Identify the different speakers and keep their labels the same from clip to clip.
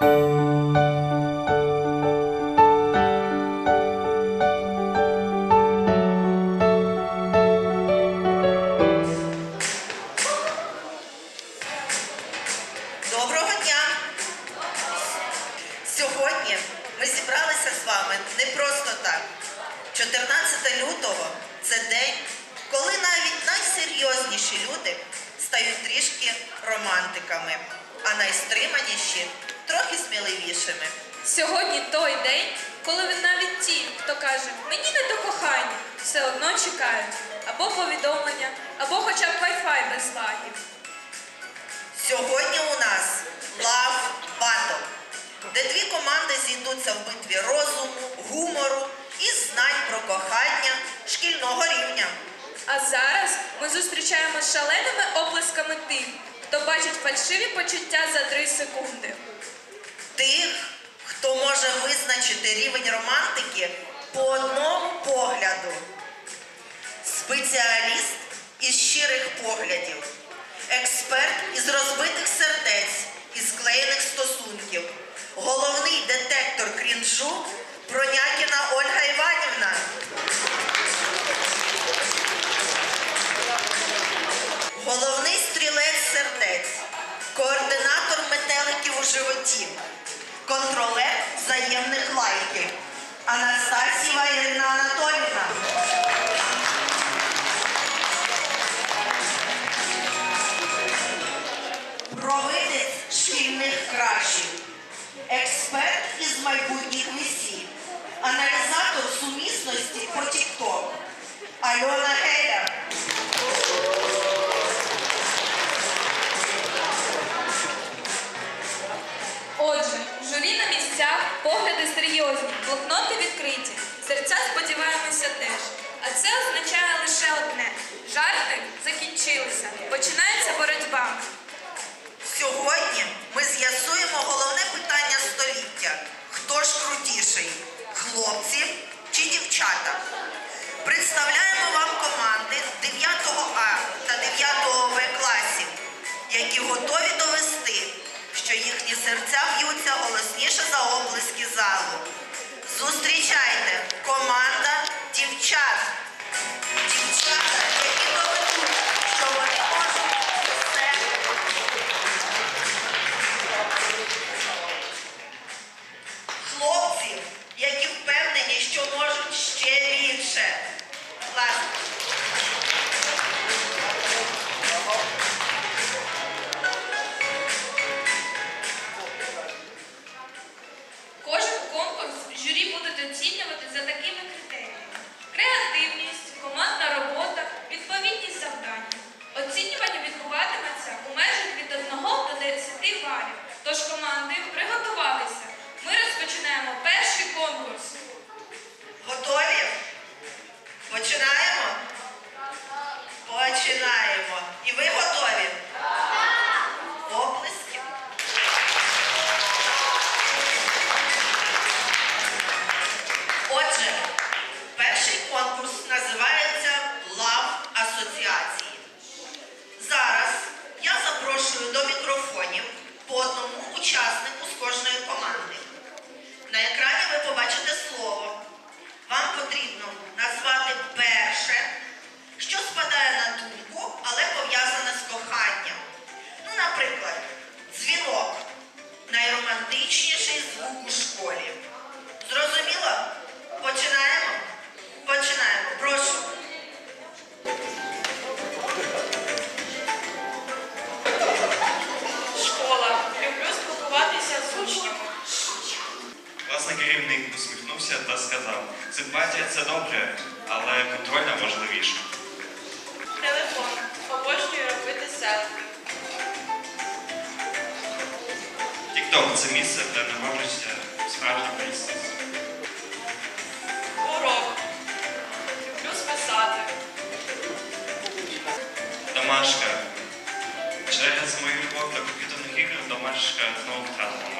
Speaker 1: Música команди зійдуться в битві розуму, гумору і знань про кохання шкільного рівня.
Speaker 2: А зараз ми зустрічаємо з шаленими оплесками тих, хто бачить фальшиві почуття за три секунди.
Speaker 1: Тих, хто може визначити рівень романтики по одному погляду. Спеціаліст із щирих поглядів, експерт із розбитих сердець і склеєних стосунків головний детектор крінжу Пронякіна Ольга Іванівна. Головний стрілець сердець, координатор метеликів у животі, контролер взаємних лайків. Анастасіва Ірина Анатоліна. I don't like залу. Зустріч починаємо. І ви готові?
Speaker 3: керівник посміхнувся та сказав: симпатія це добре, але контрольна важливіша.
Speaker 4: Телефон обожнюю робити селфі.
Speaker 3: Тікток це місце, де народжується справжній бізнес.
Speaker 4: Урок. Люблю списати.
Speaker 3: Домашка. Через мою любов до комп'ютерних ігор домашка знову втратила.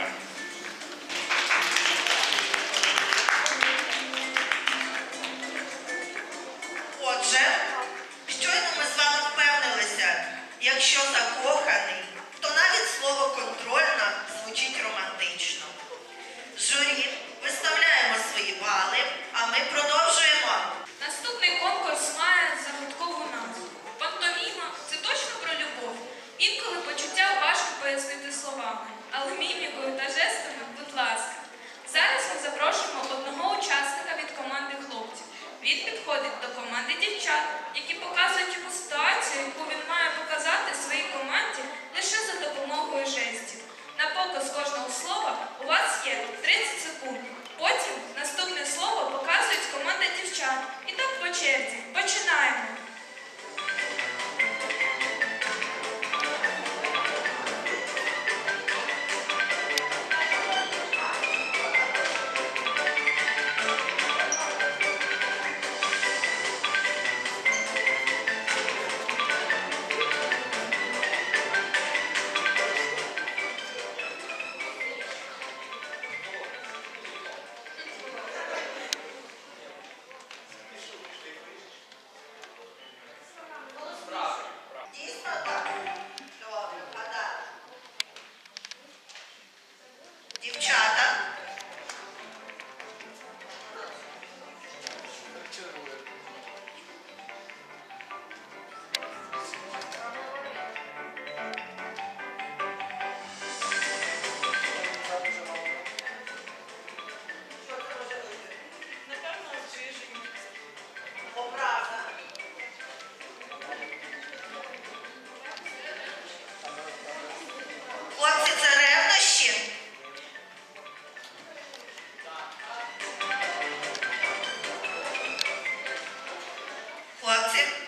Speaker 1: Լացի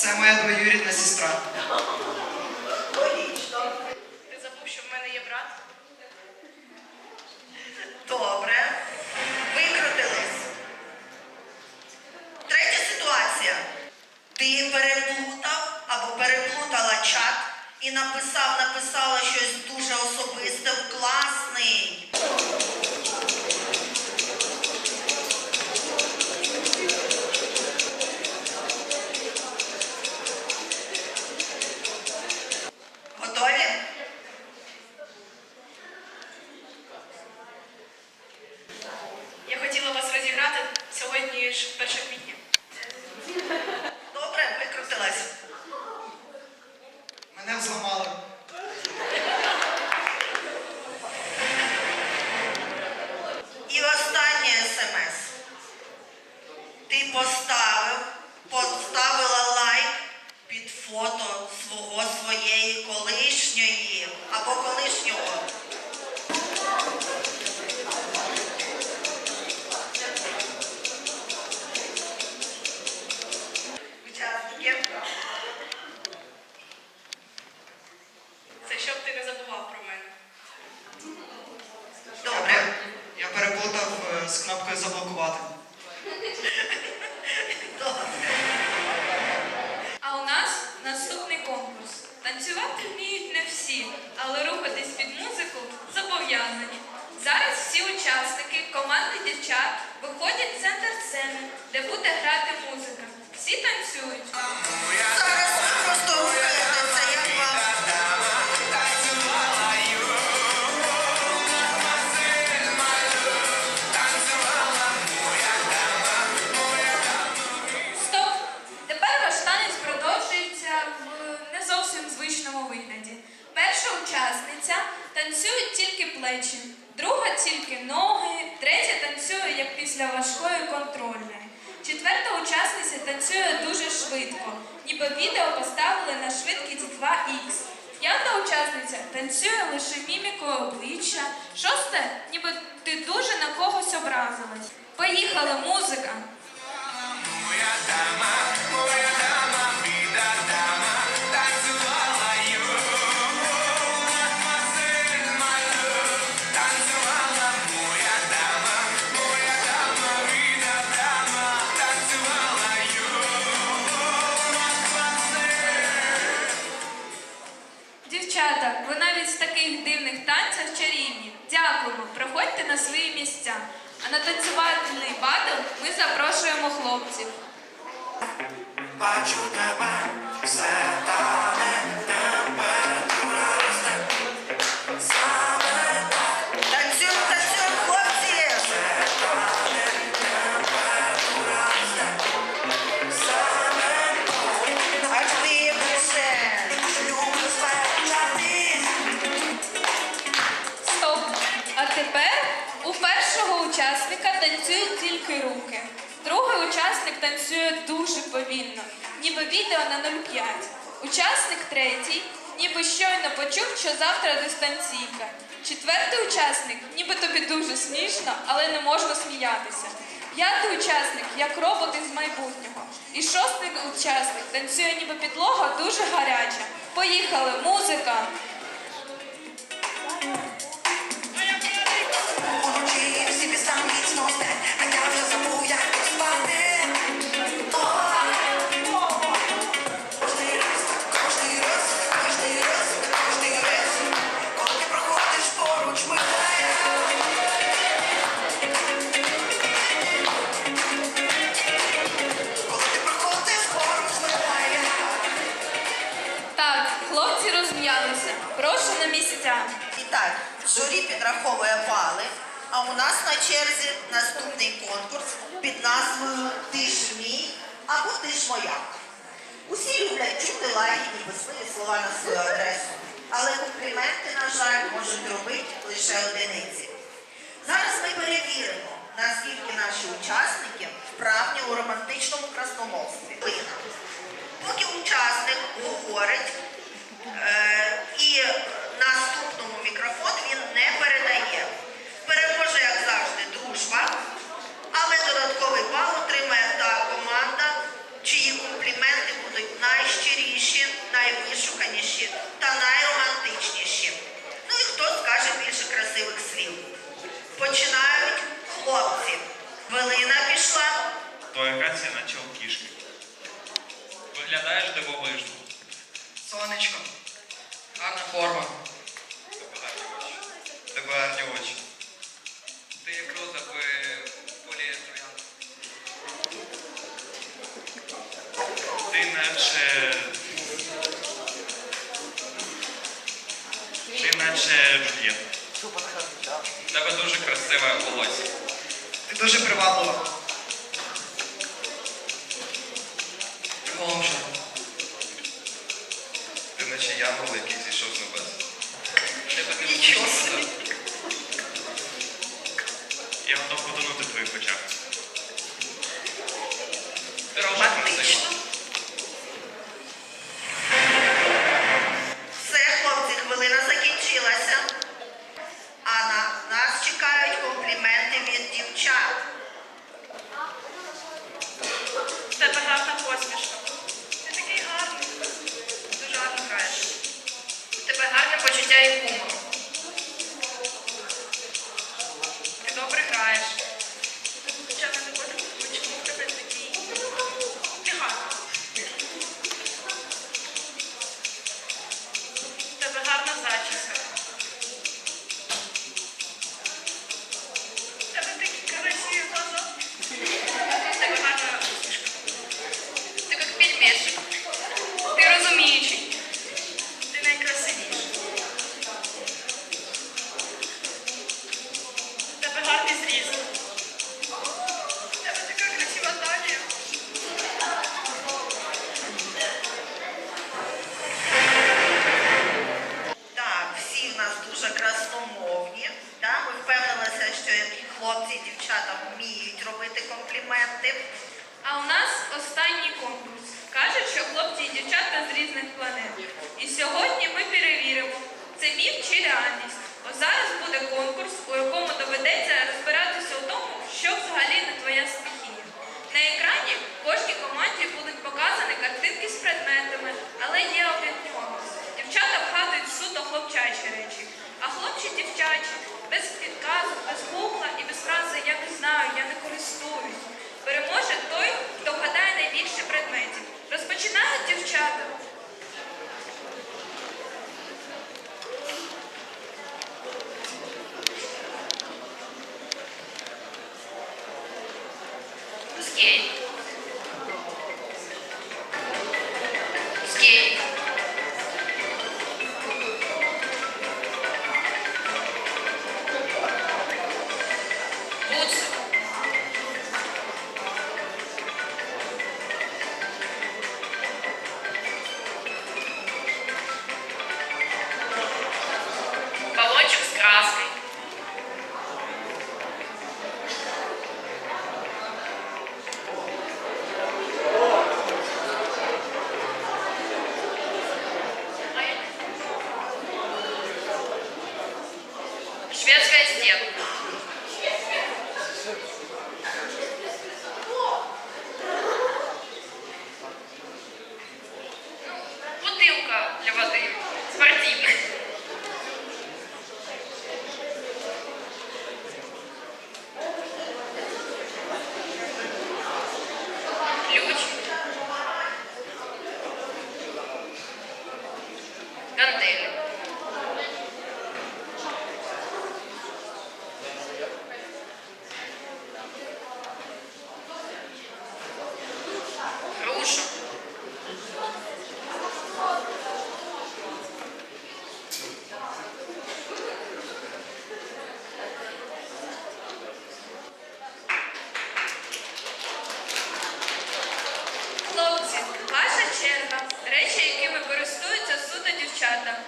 Speaker 5: Це моя двоюрідна сестра.
Speaker 1: Логічно.
Speaker 4: Ти забув, що в мене є брат?
Speaker 1: Добре. Викрутились. Третя ситуація. Ти переплутав або переплутала чат і написав, написала щось дуже особисте в класний.
Speaker 2: Танцює дуже повільно, ніби відео на 0,5. Учасник третій, ніби щойно почув, що завтра дистанційка. Четвертий учасник, ніби тобі дуже смішно, але не можна сміятися. П'ятий учасник, як робот із майбутнього. І шостий учасник танцює, ніби підлога дуже гаряча. Поїхали, музика! Так,
Speaker 1: журі підраховує бали, а у нас на черзі наступний конкурс під назвою Ти ж мій або Ти ж моя. Усі люблять чути лагідні безпилі слова на свою адресу, але компліменти, на жаль, можуть робити лише одиниці. Зараз ми перевіримо, наскільки наші учасники вправні у романтичному красномовстві. Поки учасник говорить, Е, і наступному мікрофон він не передає. Переможе, як завжди, дружба, але додатковий бал отримає та команда, чиї компліменти будуть найщиріші, найвишуканіші та найромантичніші. Ну і хто скаже більше красивих слів. Починають хлопці. Хвилина пішла.
Speaker 3: Твоя грація наче у кішки. Виглядаєш дивовижно.
Speaker 5: Сонечко. Гарна форма.
Speaker 3: Тебе гарні очі.
Speaker 5: Ти як роза в полі троян.
Speaker 3: Ти наче. Ти наче Джульєта. В Тебе дуже красиве волосся.
Speaker 5: Ти дуже приваблива. Приголомшена.
Speaker 3: Ти наче янгол, який зійшов з небес.
Speaker 5: Тебе не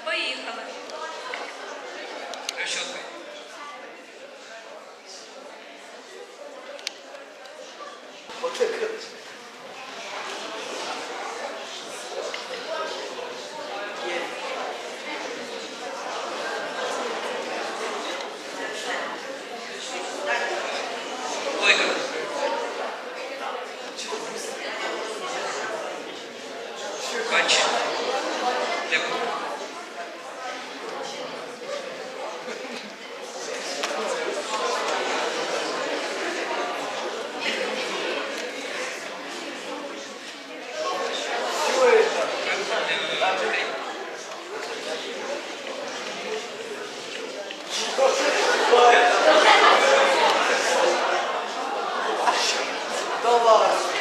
Speaker 5: Поїхали.
Speaker 1: Решетка.
Speaker 6: Allah aşkına.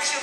Speaker 6: support you.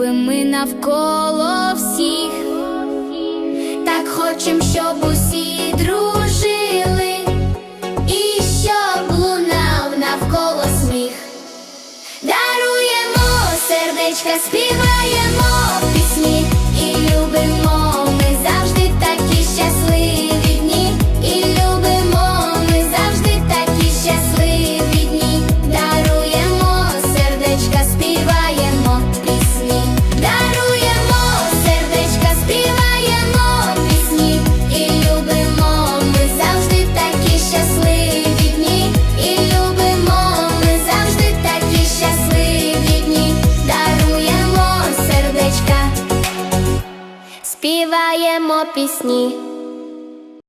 Speaker 6: ніби ми
Speaker 7: навколо всіх, так хочем, щоб усі дружили, і щоб лунав навколо сміх, даруємо сердечка, співаємо. пісні.